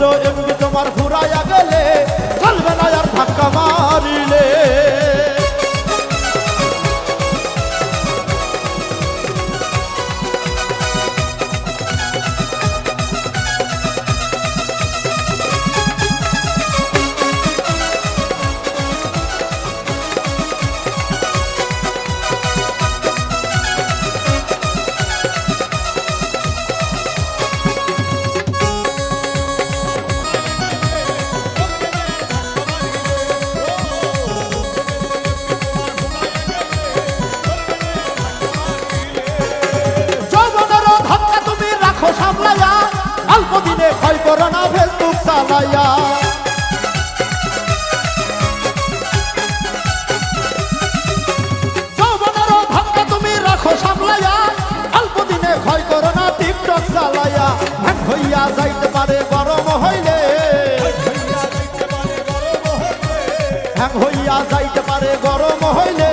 quiero পারে গরম হইলে। হইয়া যাইতে পারে গরম হইলে।